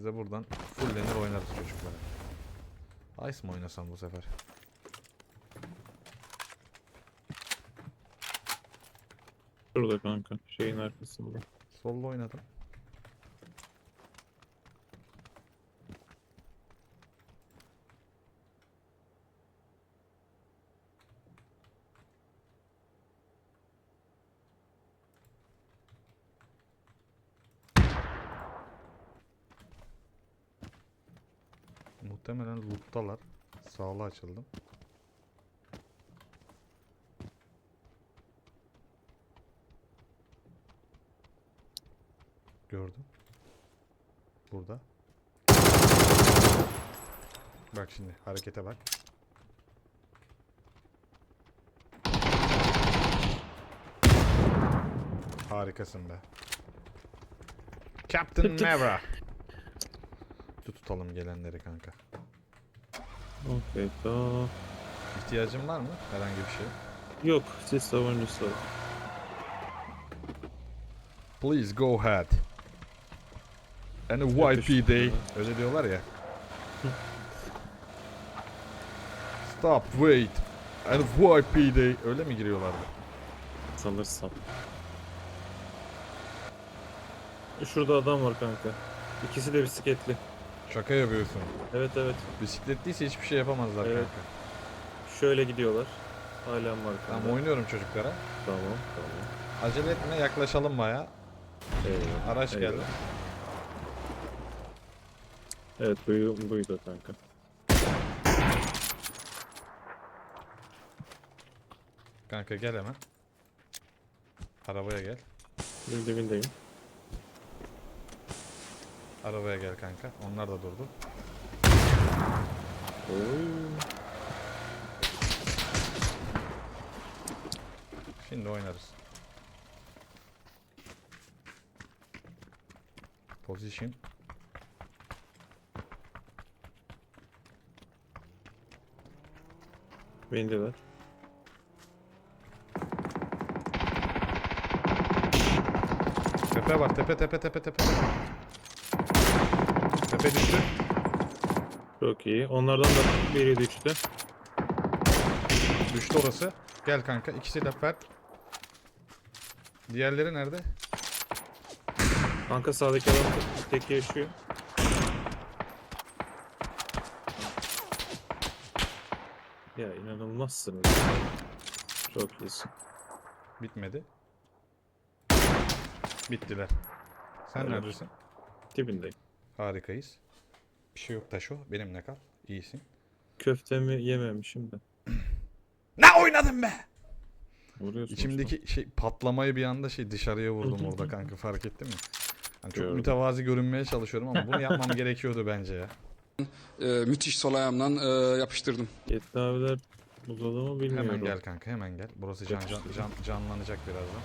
Biz de buradan fullenir oynarız çocuklara. Ice mı oynasam bu sefer? Şurada kanka. Şeyin arkasında. Solda oynadım. Muhtemelen loot'talar. Sağlı açıldım. Gördüm. Burada. Bak şimdi harekete bak. Harikasın be. Captain. Tut tutalım gelenleri kanka. Okey tamam. İhtiyacın var mı herhangi bir şey? Yok siz savunucusu. Please go ahead. And a YPD. Öyle diyorlar ya. Stop, wait. And YPD. Öyle mi giriyorlardı? Sanırsam. Şurada adam var kanka. İkisi de bisikletli. Şaka yapıyorsun. Evet evet. Bisikletliyse hiçbir şey yapamazlar Evet. kanka. Şöyle gidiyorlar. Halen var kanka. Tamam oynuyorum çocuklara. Tamam tamam. Acele etme yaklaşalım baya. Eyvallah. Araç eyvallah. geldi. Evet buyu, buydu kanka. Kanka gel hemen. Arabaya gel. Dibindeyim. Arabaya gel kanka. Onlar da durdu. Oy. Şimdi oynarız. Position. Bindiler. Tepe var. Tepe tepe tepe tepe. Tepe düştü. Çok iyi. Onlardan da biri düştü. Düştü orası. Gel kanka. İkisi de pert. Diğerleri nerede? Kanka sağdaki adam tek- tek yaşıyor. Ya inanılmazsınız. Çok iyisin. Bitmedi. Bittiler. Sen Öyle. neredesin? Dibindeyim. Harikayız. Bir şey yok Taşo. Benimle kal. İyisin. Köftemi yememişim de. Ne oynadın be? Vuruyorsun. İçimdeki şey patlamayı bir anda şey dışarıya vurdum orada kanka fark ettin mi? Hani çok Gördüm. mütevazi görünmeye çalışıyorum ama bunu yapmam gerekiyordu bence ya. Ee, müthiş sol ayağımdan e, yapıştırdım. Yetli abiler uzadı mı bilmiyorum. Hemen gel kanka hemen gel. Burası can, can, can- canlanacak birazdan.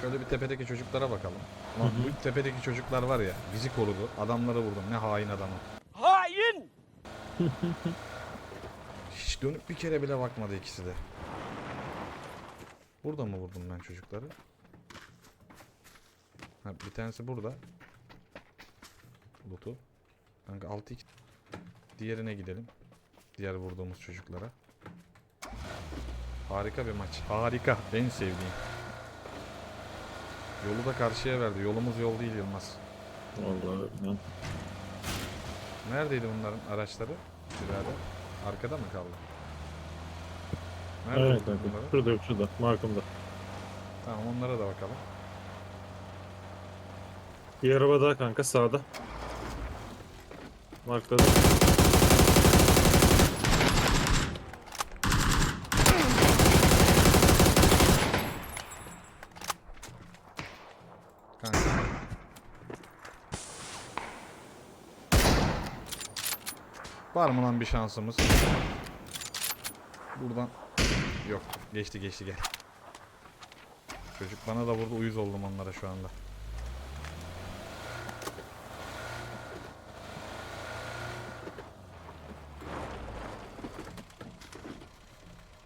Şöyle bir tepedeki çocuklara bakalım. Lan bu tepedeki çocuklar var ya bizi korudu. Adamları vurdum. Ne hain adamı. Hain! Hiç dönüp bir kere bile bakmadı ikisi de. Burada mı vurdum ben çocukları? Ha, bir tanesi burada. Lutu. Kanka 6x. Diğerine gidelim. Diğer vurduğumuz çocuklara. Harika bir maç. Harika. En sevdiğim. Yolu da karşıya verdi. Yolumuz yol değil Yılmaz. Vallahi ya. Neredeydi bunların araçları? Birader. Arkada mı kaldı? Nerede Evet kanka. bunları? Şurada yok şurada. Markımda. Tamam onlara da bakalım. Bir araba daha kanka sağda. Markladım. Var mı lan bir şansımız? Buradan yok. Geçti geçti gel. Çocuk bana da vurdu uyuz oldum onlara şu anda.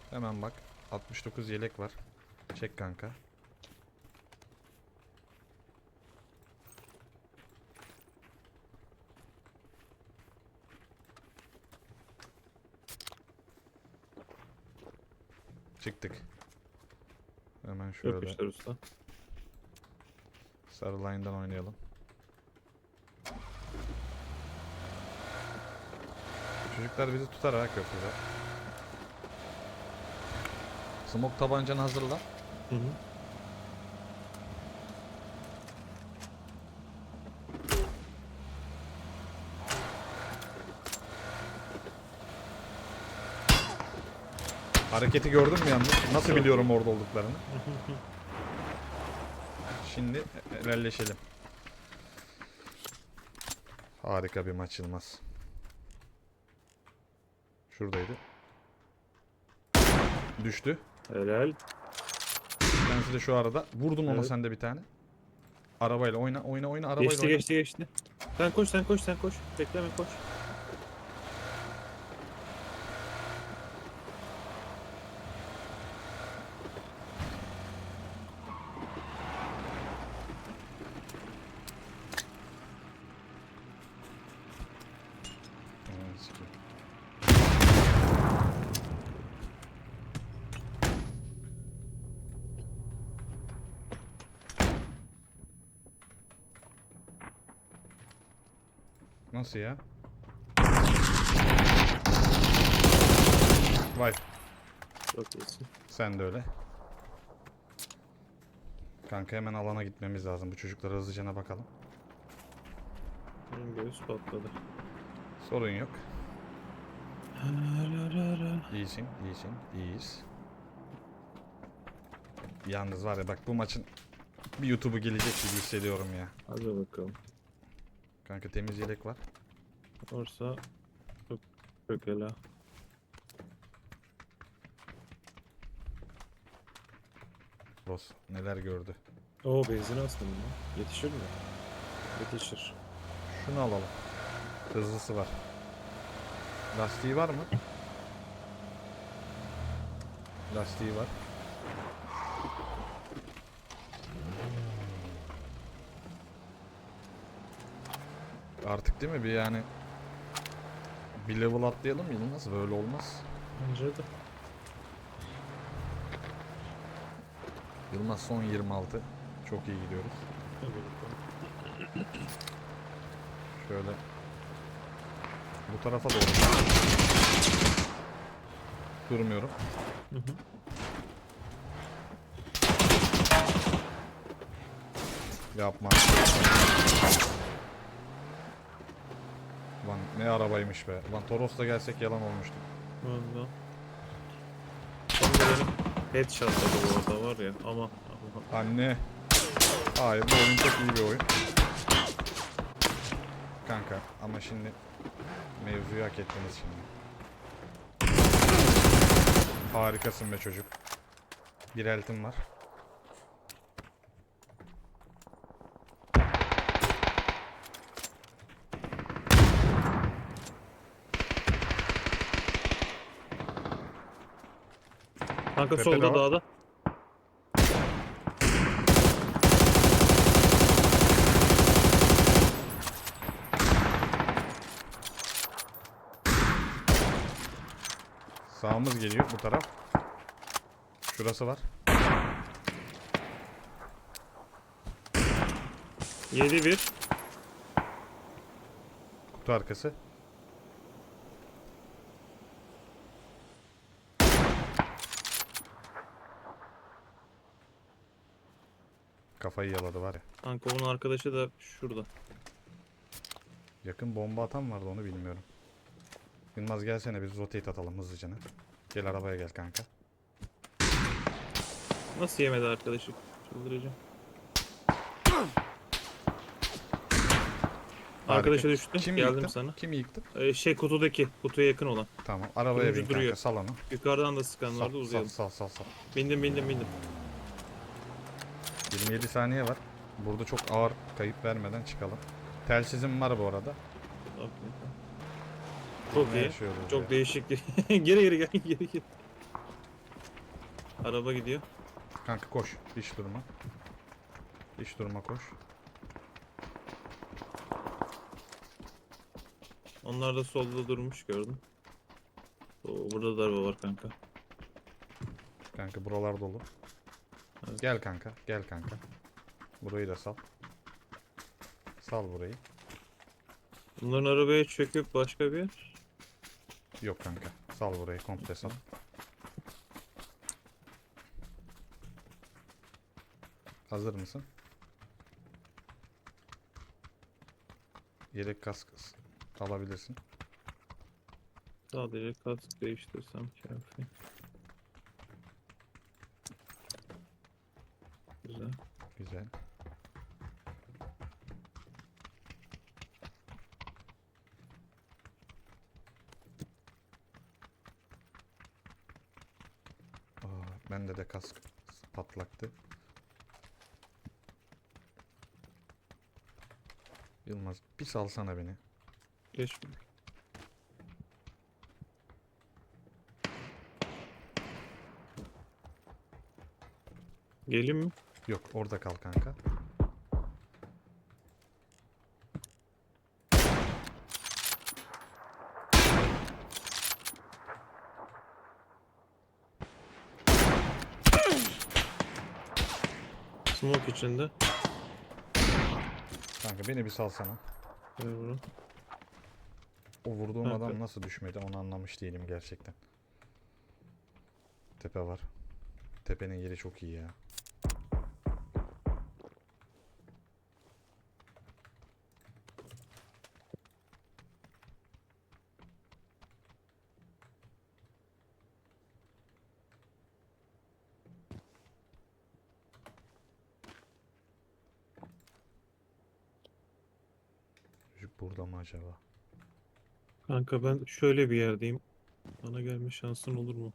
Hemen bak. 69 yelek var. Çek kanka. Çıktık. Hemen şöyle Yapıştır usta. sarı line'dan oynayalım. Çocuklar bizi tutar ha köprüde. Smoke tabancanı hazırla. Hı hı. Hareketi gördün mü yalnız? Nasıl biliyorum orada olduklarını? Şimdi helalleşelim. Harika bir maç Yılmaz. Şuradaydı. Düştü. Helal. Tanesi de şu arada. Vurdun ona Evet. sen de bir tane. Arabayla oyna oyna oyna arabayla Geçti oyna. geçti geçti. Sen koş sen koş sen koş. Bekleme koş. Sikeyim. Nasıl ya? Vay Çok iyisin. sen de öyle. Kanka hemen alana gitmemiz lazım. Bu çocuklara hızlıcana bakalım. Benim göğüs patladı. Sorun yok. İyisin, iyisin, iyiyiz. Yalnız var ya bak bu maçın bir YouTube'u gelecek gibi hissediyorum ya. Hadi bakalım. Kanka temiz yelek var. Varsa çok helal. Boss neler gördü. Oo benzin lan. Yetişir mi? Yetişir. Şunu alalım. Hızlısı var. Lastiği var mı? Lastiği var. Artık değil mi bir yani bir level atlayalım Yılmaz? Böyle olmaz. Bence de. Yılmaz son 26. Çok iyi gidiyoruz. Şöyle bu tarafa doğru. Durmuyorum. Hı hı. Yapma. Lan ne arabaymış be. Lan Toros'ta gelsek yalan olmuştu. Valla. Headshot tabii bu arada var ya ama ama Anne. Hayır bu oyun çok iyi bir oyun. Kanka ama şimdi mevzuyu hak ettiniz şimdi. Harikasın be çocuk. Bir eltim var. Kanka Tepede solda var. dağda. Geliyor bu taraf. Şurası var. 7-1. Kutu arkası. Kafayı yaladı var ya. Kanka onun arkadaşı da şurada. Yakın bomba atan vardı onu bilmiyorum. Yılmaz gelsene biz rotate atalım hızlıca. Gel arabaya gel kanka. Nasıl yemedi arkadaşı? Çıldıracağım. Arkadaşı düştü. Kim Geldim yıktı? sana. Kim yıktı? Ee, şey kutudaki. Kutuya yakın olan. Tamam arabaya Turuncu bin kanka duruyor. sal onu. Yukarıdan da sıkan Sal, vardı sal, uzayalım. sal sal sal. Bindim bindim bindim. 27 saniye var. Burada çok ağır kayıp vermeden çıkalım. Telsizim var bu arada. Okey. Çok iyi. yaşıyoruz Çok ya? değişik. geri geri gel geri geri. Araba gidiyor. Kanka koş. Hiç durma. Hiç durma koş. Onlar da solda durmuş gördüm. Oo, burada da araba var kanka. Kanka buralar dolu. Evet. Gel kanka, gel kanka. Burayı da sal. Sal burayı. Bunların arabaya çöküp başka bir yer. Yok kanka. Sal burayı komple sal. Hazır mısın? Yelek kask alabilirsin. Sadece kask değiştirsem kafi. Güzel. Güzel. Kask patlaktı. Yılmaz bir salsana beni. Geç. Gelin mi? Yok orada kal kanka. İçinde. Kanka beni bir salsana. Ver bunu. O vurduğum Kanka. adam nasıl düşmedi onu anlamış değilim gerçekten. Tepe var. Tepenin yeri çok iyi ya. Çocuk burada mı acaba? Kanka ben şöyle bir yerdeyim. Bana gelme şansın olur mu?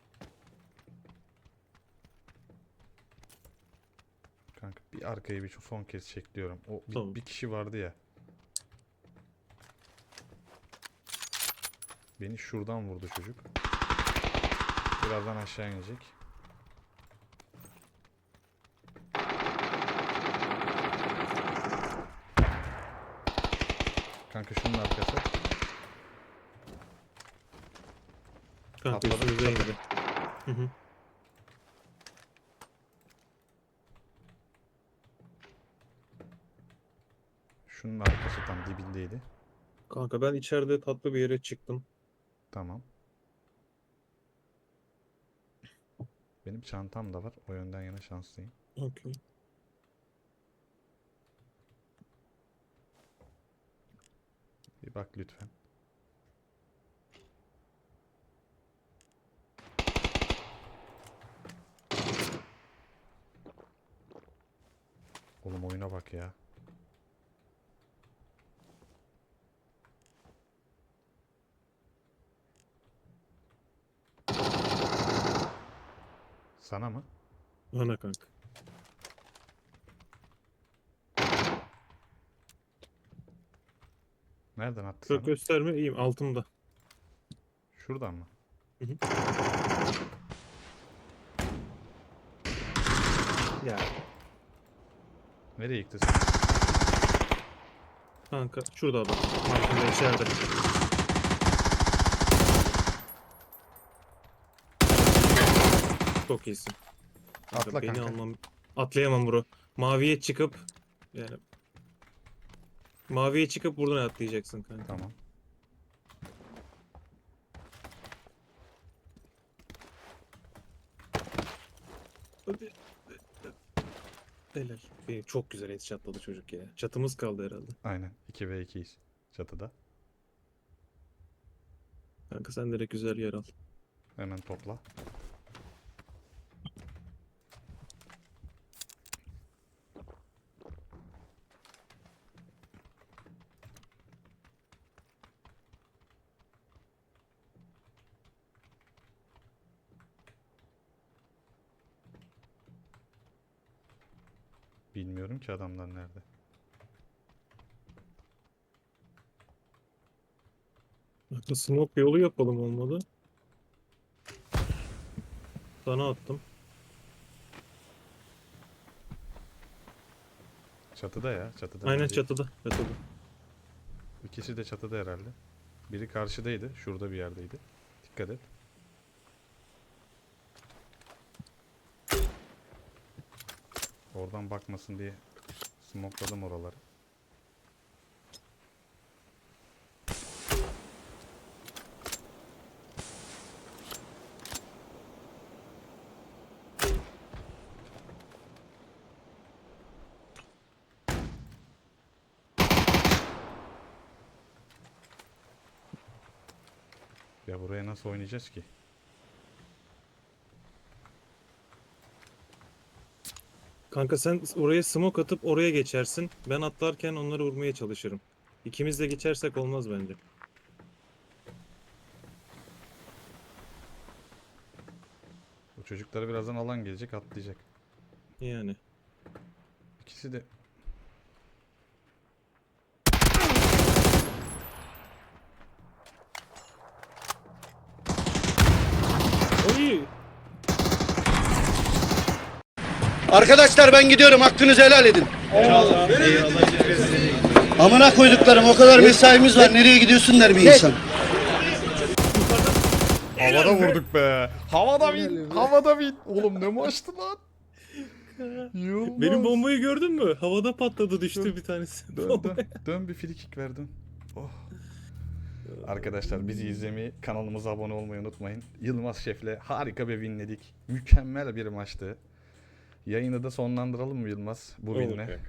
Kanka bir arkayı bir son kez çekliyorum. O bir, Tamam. bir kişi vardı ya. Beni şuradan vurdu çocuk. Birazdan aşağı inecek. Kanka şunun arkası. Kanka Atladı, üstümüze indi. Hı hı. Şunun arkası tam dibindeydi. Kanka ben içeride tatlı bir yere çıktım. Tamam. Benim çantam da var. O yönden yana şanslıyım. Okey. Bir bak lütfen. Oğlum oyuna bak ya. Sana mı? Bana kanka. Nereden attı Çok sana? gösterme iyiyim altımda. Şuradan mı? Ya. Nereye yıktı? Kanka şurada adam. Altında içeride. Çok iyisin. Atla beni kanka. almam. Atlayamam bro. Maviye çıkıp yani Maviye çıkıp buradan atlayacaksın kanka. Tamam. Hadi. İyi, çok güzel headshotladı çocuk ya. Çatımız kaldı herhalde. Aynen. 2 ve 2'yiz. Çatıda. Kanka sen direkt güzel yer al. Hemen topla. Bilmiyorum ki adamlar nerede. Kanka smoke yolu yapalım olmadı. Sana attım. Çatıda ya. Çatıda. Aynen bence. çatıda. Çatıda. İkisi de çatıda herhalde. Biri karşıdaydı. Şurada bir yerdeydi. Dikkat et. Oradan bakmasın diye smokladım oraları. Ya buraya nasıl oynayacağız ki? Kanka sen oraya smoke atıp oraya geçersin. Ben atlarken onları vurmaya çalışırım. İkimiz de geçersek olmaz bence. Bu çocuklara birazdan alan gelecek atlayacak. Yani. İkisi de Arkadaşlar ben gidiyorum hakkınızı helal edin. Amına koyduklarım o kadar mesaimiz var nereye gidiyorsun der bir insan. havada vurduk be. Havada bin. Havada bin. Oğlum ne maçtı lan? Yılmaz. Benim bombayı gördün mü? Havada patladı düştü bir tanesi. Dön dön. Dön bir frikik ver dön. Oh. Arkadaşlar bizi izlemeyi, kanalımıza abone olmayı unutmayın. Yılmaz Şef'le harika bir winledik. Mükemmel bir maçtı. Yayını da sonlandıralım mı Yılmaz bu Olur.